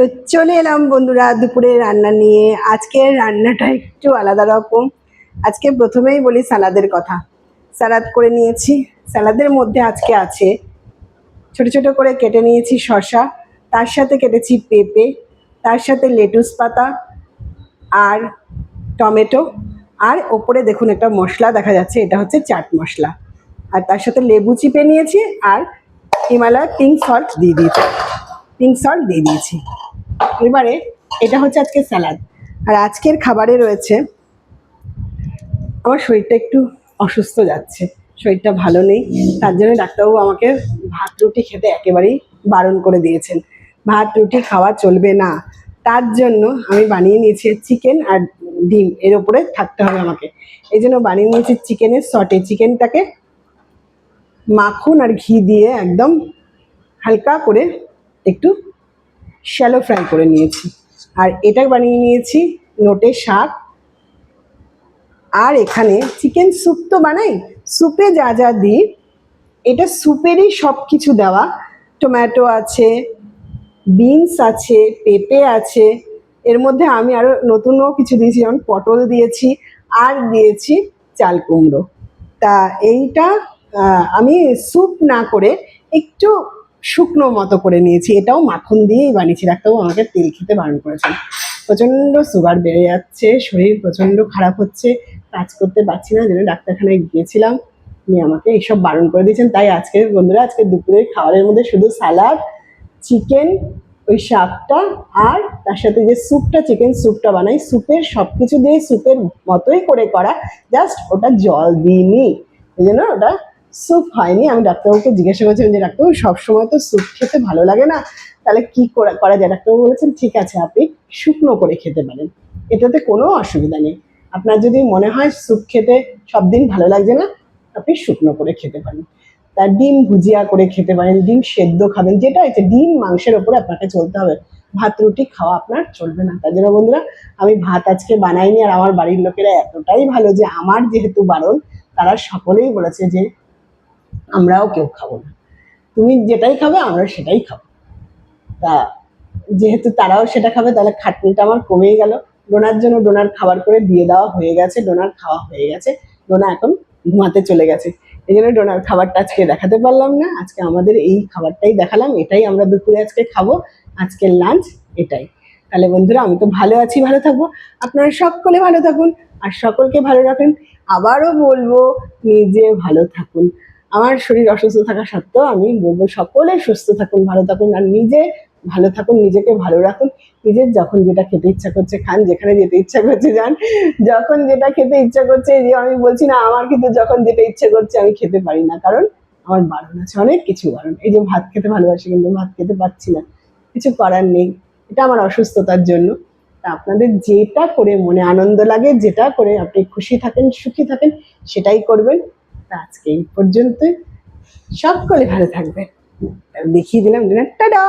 তো চলে এলাম বন্ধুরা দুপুরে রান্না নিয়ে। আজকের রান্নাটা একটু আলাদা রকম। আজকে প্রথমেই বলি সালাদের কথা। সালাদ করে নিয়েছি। সালাদের মধ্যে আজকে আছে ছোট ছোট করে কেটে নিয়েছি শসা, তার সাথে কেটেছি পেঁপে, তার সাথে লেটুস পাতা আর টমেটো। আর ওপরে দেখুন একটা মশলা দেখা যাচ্ছে, এটা হচ্ছে চাট মশলা। আর তার সাথে লেবু চিপে নিয়েছি আর হিমালয় পিঙ্ক সল্ট দিয়ে দিয়েছি। পিঙ্ক সল্ট দিয়ে দিয়েছি। এবারে এটা হচ্ছে আজকে স্যালাড। আর আজকের খাবারে রয়েছে, আমার শরীরটা একটু অসুস্থ যাচ্ছে, শরীরটা ভালো নেই, তার জন্য ডাক্তারবাবু আমাকে ভাত, রুটি খেতে একেবারেই বারণ করে দিয়েছেন। ভাত, রুটি খাওয়া চলবে না, তার জন্য আমি বানিয়ে নিয়েছি চিকেন আর ডিম, এর উপরে থাকতে হবে আমাকে। এই জন্য বানিয়ে নিয়েছি চিকেনের সটে, চিকেনটাকে মাখন আর ঘি দিয়ে একদম হালকা করে একটু শ্যালো ফ্রাই করে নিয়েছি। আর এটা বানিয়ে নিয়েছি নোটে শাক। আর এখানে চিকেন স্যুপ তো বানাই, স্যুপে যা যা দিই, এটা স্যুপেরই সব কিছু দেওয়া। টমেটো আছে, বিনস আছে, পেঁপে আছে, এর মধ্যে আমি আরও নতুনও কিছু দিয়েছি, যেমন পটল দিয়েছি, আর দিয়েছি চাল কুমড়ো। তা এইটা আমি স্যুপ না করে একটু শুকনো মতো করে নিয়েছি। এটাও মাখন দিয়েই বানিয়েছি, ডাক্তারবাবু আমাকে তেল খেতে বারণ করেছেন। প্রচণ্ড সুগার বেড়ে যাচ্ছে, শরীর প্রচণ্ড খারাপ হচ্ছে, কাজ করতে পারছি না, যেন ডাক্তারখানায় গিয়েছিলাম। উনি আমাকে এইসব বারণ করে দিয়েছেন। তাই আজকে বন্ধুরা, আজকে দুপুরের খাবারের মধ্যে শুধু স্যালাড চিকেন ওই শাকটা, আর তার সাথে যে স্যুপটা চিকেন স্যুপটা বানাই স্যুপের সব কিছু দিয়ে স্যুপের মতোই করে করা জাস্ট ওটা জল দিইনি। এই জন্য ওটা স্যুপ হয়নি। আমি ডাক্তারবাবুকে জিজ্ঞাসা করেছিলাম যে, ডাক্তারবাবু, সবসময় তো স্যুপ খেতে ভালো লাগে না? তাহলে কি করা যায়? ডাক্তারবাবু বলেছেন, ঠিক আছে, আপনি শুকনো করে খেতে পারেন। এটাতে কোনো অসুবিধা নেই। আপনার যদি মনে হয় স্যুপ খেতে সব দিন ভালো লাগছে না, আপনি শুকনো করে খেতে পারেন। তার ডিম ভুজিয়া করে খেতে পারেন, ডিম সেদ্ধ খাবেন, যেটা হচ্ছে ডিম মাংসের ওপরে আপনাকে চলতে হবে। ভাত, রুটি খাওয়া আপনার চলবে না। জন্য বন্ধুরা, আমি ভাত আজকে বানাইনি, আর আমার বাড়ির লোকেরা এতটাই ভালো যে, আমার যেহেতু বারণ, তারা সকলেই বলেছে যে আমরাও কেউ খাব না। তুমি যেটাই খাবে, আমরা সেটাই খাব। তা যেহেতু তারাও সেটা খাবে, তাহলে খাটনিটা আমার কমেই গেল। ডোনার জন্য ডোনার খাবার করে দিয়ে দেওয়া হয়ে গেছে, ডোনার খাওয়া হয়ে গেছে। ডোনা এখন ঘুমাতে চলে গেছে। এই জন্য ডোনার খাবারটা আজকে দেখাতে পারলাম না। আজকে আমাদের এই খাবারটাই দেখালাম, এটাই আমরা দুপুরে আজকে খাব। আজকের লাঞ্চ এটাই। তাহলে বন্ধুরা, আমি তো ভালো আছি, ভালো থাকব। আপনারা সকলে ভালো থাকুন, আর সকলকে ভালো রাখেন। আবারও বলব, নিজে ভালো থাকুন। আমার শরীর অসুস্থ থাকা সত্ত্বেও আমি বলব সকলে সুস্থ থাকুন, ভালো থাকুন, আর নিজে ভালো থাকুন, নিজেকে ভালো রাখুন। নিজের যখন যেটা খেতে ইচ্ছা করছে খান, যেখানে যেতে ইচ্ছা করছে যান। যখন যেটা খেতে ইচ্ছা করছে যে আমি বলছি না, আমার কিন্তু যখন যেটা ইচ্ছে করছে আমি খেতে পারি না, কারণ আমার বারণ আছে, অনেক কিছু বারণ। এই যে ভাত খেতে ভালোবাসি, কিন্তু ভাত খেতে পারছি না। কিছু করার নেই। এটা আমার অসুস্থতার জন্য। তা আপনাদের যেটা করে মনে আনন্দ লাগে, যেটা করে আপনি খুশি থাকেন, সুখী থাকেন, সেটাই করবেন। আজকে এই পর্যন্তই। সকলে ভালো থাকবেন। দেখিয়ে দিলাম টাটা!